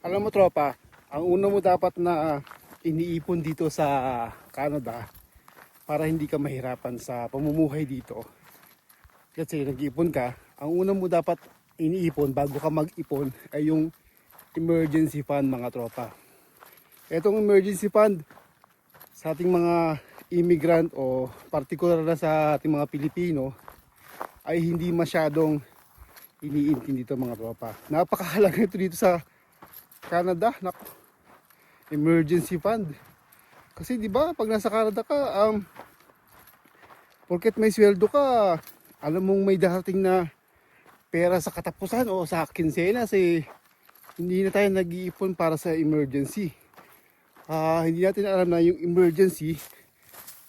Alam mo tropa, ang una mo dapat na iniipon dito sa Canada para hindi ka mahirapan sa pamumuhay dito. Kasi nag-iipon ka, ang una mo dapat iniipon bago ka mag-ipon ay yung emergency fund mga tropa. Etong emergency fund sa ating mga immigrant o partikular na sa ating mga Pilipino ay hindi masyadong iniintindi dito mga tropa. Napakahalaga ito dito sa Canada. Nako. Emergency fund. Kasi 'di ba pag nasa Canada ka um porket may sweldo ka, alam mong may darating na pera sa katapusan o sa kinsenas eh hindi na tayo nag-iipon para sa emergency. Ah, hindi natin alam na yung emergency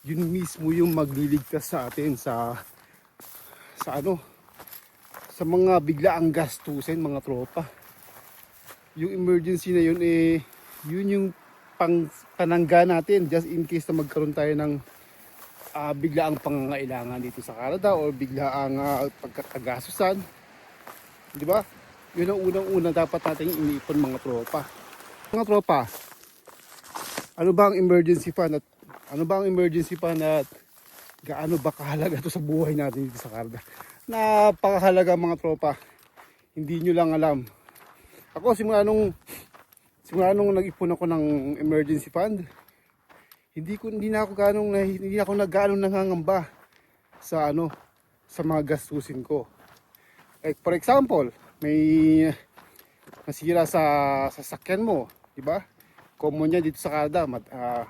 yun mismo yung magliligtas sa atin sa sa ano sa mga biglaang gastusin mga tropa yung emergency na yun eh yun yung pang panangga natin just in case na magkaroon tayo ng ah, biglaang pangangailangan dito sa Canada or biglaang uh, pagkakagasusan di ba? Yun ang unang-una dapat natin iniipon mga tropa. Mga tropa ano ba ang emergency fund at ano ba ang emergency fund at gaano ba kahalaga ito sa buhay natin dito sa Canada? Napakahalaga mga tropa. Hindi nyo lang alam ako simula nung simula nung nag-ipon ako ng emergency fund hindi ko hindi na ako ganong hindi na ako naggaano nangangamba sa ano sa mga gastusin ko. Like for example may nasira sa sasakyan mo di ba? Common yan dito sa Canada mad, ah,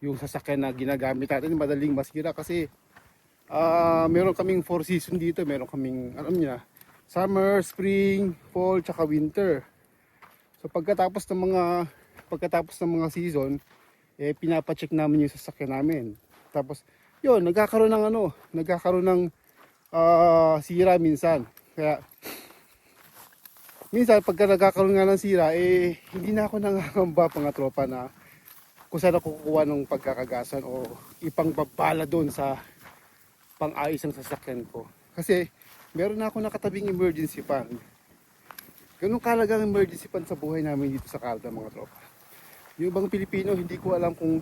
yung sasakyan na ginagamit natin madaling masira kasi ah meron kaming four season dito meron kaming alam niya summer, spring, fall, tsaka winter. So pagkatapos ng mga pagkatapos ng mga season eh pinapacheck namin yung sasakyan namin. Tapos yun nagkakaroon ng ano nagkakaroon ng ah, sira minsan. Kaya minsan pagka nagkakaroon nga ng sira eh hindi na ako nangangamba mga tropa na kung saan ako kukuha ng pagkakagasan o ipang babala doon sa pang-ayos ng sasakyan ko. Kasi meron na ako nakatabing emergency fund. Ganun kalagang emergency fund sa buhay namin dito sa Calda mga tropa. Yung ibang Pilipino hindi ko alam kung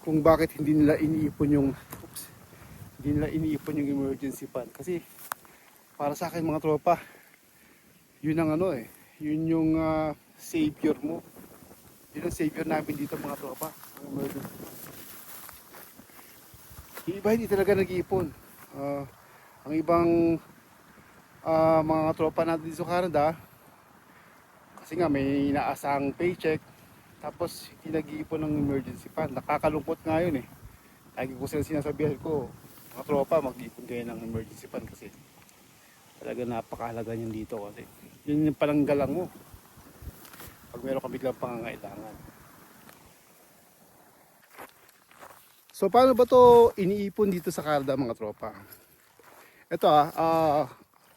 kung bakit hindi nila iniipon yung oops, hindi nila iniipon yung emergency fund kasi para sa akin mga tropa yun ang ano eh yun yung ah, savior mo yun ang savior namin dito mga tropa. Ang emergency. Yung iba hindi talaga nag-iipon. Ah, ang ibang ah, mga tropa natin dito sa Canada, kasi nga may inaasang paycheck, tapos hindi nag-iipon ng emergency fund. Nakakalungkot nga yun eh. Lagi ko sila sinasabihan ko, mga tropa, mag-iipon kayo ng emergency fund kasi talaga napakahalaga yun dito kasi yun yung palanggalang mo pag meron ka biglang pangangailangan. So paano ba to iniipon dito sa Canada mga tropa? Ito ah, ah,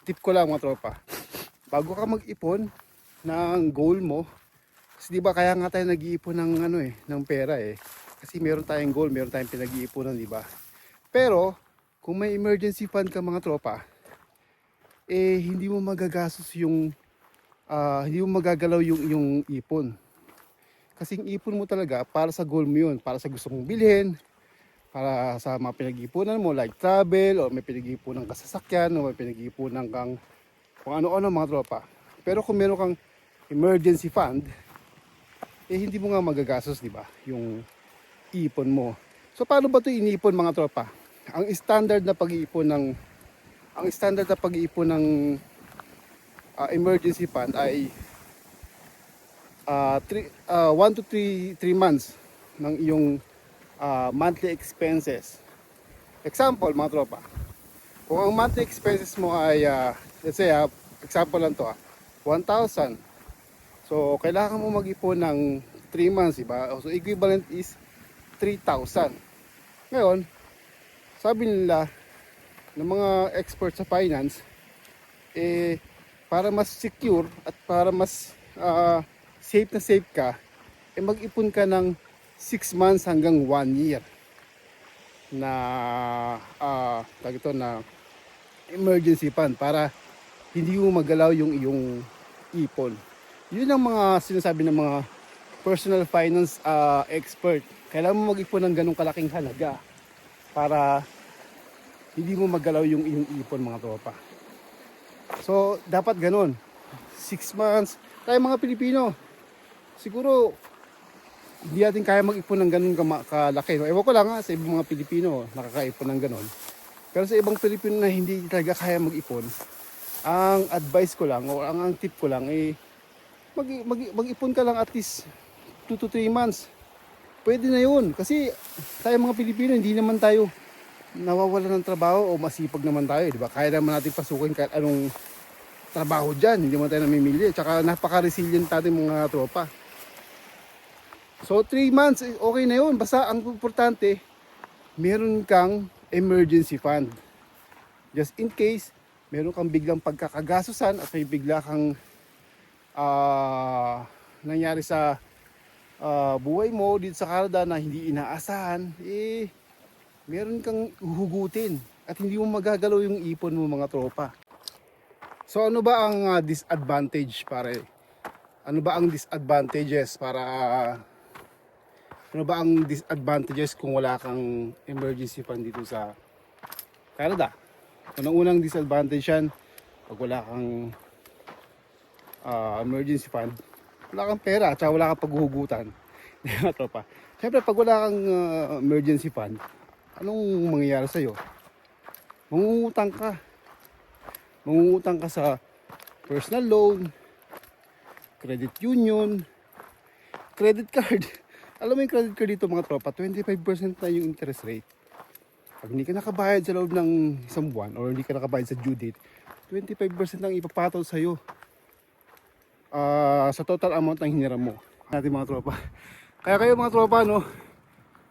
tip ko lang mga tropa. Bago ka mag-ipon ng goal mo, kasi di ba kaya nga tayo nag-iipon ng ano eh, ng pera eh. Kasi meron tayong goal, meron tayong pinag-iiponan, di ba? Pero kung may emergency fund ka mga tropa, eh hindi mo magagastos yung ah, hindi mo magagalaw yung yung ipon. Kasi ipon mo talaga para sa goal mo yun, para sa gusto mong bilhin, para sa mga pinag-ipunan mo like travel or may pinag-ipunan ka sa sasakyan o may pinag-ipunan kang kung ano-ano mga tropa. Pero kung meron kang emergency fund, eh hindi mo nga magagastos, di ba? Yung ipon mo. So paano ba 'to iniipon mga tropa? Ang standard na pag-iipon ng ang standard na pag-iipon ng ah, emergency fund ay uh, 1 to 3 3 months ng iyong ah, monthly expenses. Example, mga tropa. Kung ang monthly expenses mo ay ah, let's say ah, example lang to ah, 1,000. So kailangan mo mag-ipon ng 3 months, diba? So equivalent is 3,000. Ngayon, sabi nila ng mga experts sa finance eh para mas secure at para mas ah, safe na safe ka eh mag-ipon ka ng 6 months hanggang 1 year na tawag ito na emergency fund para hindi mo magalaw yung iyong ipon. Yun ang mga sinasabi ng mga personal finance ah, expert. Kailangan mo mag-ipon ng ganong kalaking halaga para hindi mo magalaw yung iyong ipon mga tropa. So, dapat ganon. Six months. Tayo mga Pilipino, siguro hindi natin kaya mag-ipon ng ganun kalaki. No? Ewan ko lang ha, sa ibang mga Pilipino, nakakaipon ng ganun. Pero sa ibang Pilipino na hindi talaga kaya mag-ipon, ang advice ko lang, o ang, ang tip ko lang, eh, mag, mag, mag-ipon ka lang at least 2 to 3 months. Pwede na yun. Kasi tayo mga Pilipino, hindi naman tayo nawawala ng trabaho o masipag naman tayo, di ba? Kaya naman natin pasukin kahit anong trabaho dyan, hindi naman tayo namimili. Tsaka napaka-resilient natin mga tropa. So 3 months, eh, okay na yun. Basta ang importante, meron kang emergency fund. Just in case, meron kang biglang pagkakagasusan at may bigla kang ah, nangyari sa ah, buhay mo dito sa Canada na hindi inaasahan, eh, meron kang huhugutin at hindi mo magagalaw yung ipon mo mga tropa. So ano ba ang ah, disadvantage pare? Ano ba ang disadvantages para ano ba ang disadvantages kung wala kang emergency fund dito sa Canada? Unang-unang disadvantage yan, pag wala kang ah, emergency fund, wala kang pera at wala kang paghuhugutan. Di ba, tropa? Siyempre, pag wala kang ah, emergency fund, anong mangyayari sa'yo? Mangungutang ka. Mangungutang ka sa personal loan, credit union, credit card. Alam mo yung credit card dito mga tropa, 25% na yung interest rate. Pag hindi ka nakabayad sa loob ng isang buwan or hindi ka nakabayad sa due date, 25% lang ipapatol sa'yo ah sa total amount ng hiniram mo. Natin mga tropa. Kaya kayo mga tropa, no,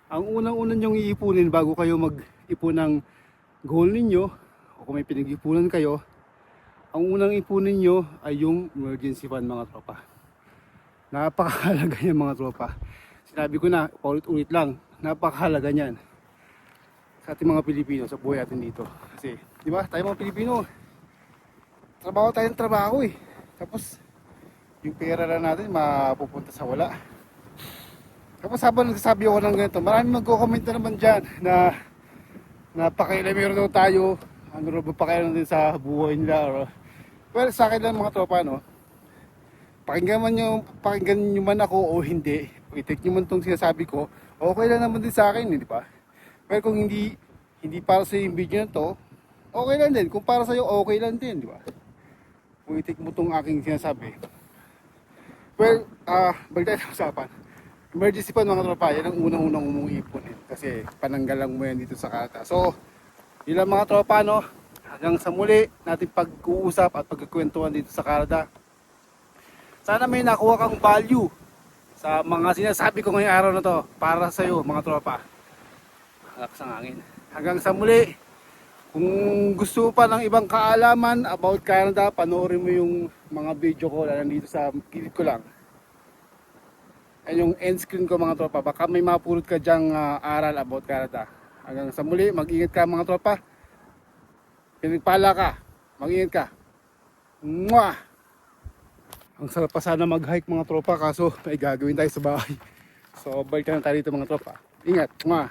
ang unang-unang nyong iipunin bago kayo mag-ipon ng goal ninyo, o kung may pinag-ipunan kayo, ang unang ipunin nyo ay yung emergency fund mga tropa. Napakahalaga yan mga tropa. Sinabi ko na, paulit-ulit lang, napakahalaga niyan sa ating mga Pilipino, sa buhay natin dito. Kasi, di ba, tayo mga Pilipino, trabaho tayo ng trabaho eh. Tapos, yung pera lang natin mapupunta sa wala. Tapos habang nagsasabi ako ng ganito, marami magko-comment na naman dyan na napakailamero daw tayo, ano raw ba pakailan din sa buhay nila. Or, well, sa akin lang mga tropa, no? Pakinggan man nyo, pakinggan nyo man ako o hindi, i-take nyo man itong sinasabi ko, okay lang naman din sa akin, eh, di ba? Pero kung hindi, hindi para sa yung video na to, okay lang din. Kung para sa iyo, okay lang din, di ba? Kung i-take mo itong aking sinasabi, Well, ah, balik tayo sa usapan. Emergency fund mga tropa, yan ang unang-unang umuipon eh. Kasi pananggalang mo yan dito sa kata. So, yun lang mga tropa, no? Hanggang sa muli, natin pag-uusap at pagkakwentuhan dito sa Canada. Sana may nakuha kang value sa mga sinasabi ko ngayong araw na to para sa iyo mga tropa. Lakas ang hangin. Hanggang sa muli, kung gusto pa ng ibang kaalaman about Canada, panoorin mo yung mga video ko na nandito sa gilid ko lang. Yan yung end screen ko mga tropa. Baka may mapulot ka dyang ah, aral about Canada. Hanggang sa muli, mag-ingat ka mga tropa. Pinagpala ka. Mag-ingat ka. Mwah! Ang sarap pa sana mag-hike mga tropa kaso may gagawin tayo sa bahay. So balik na tayo dito mga tropa. Ingat. Mwah!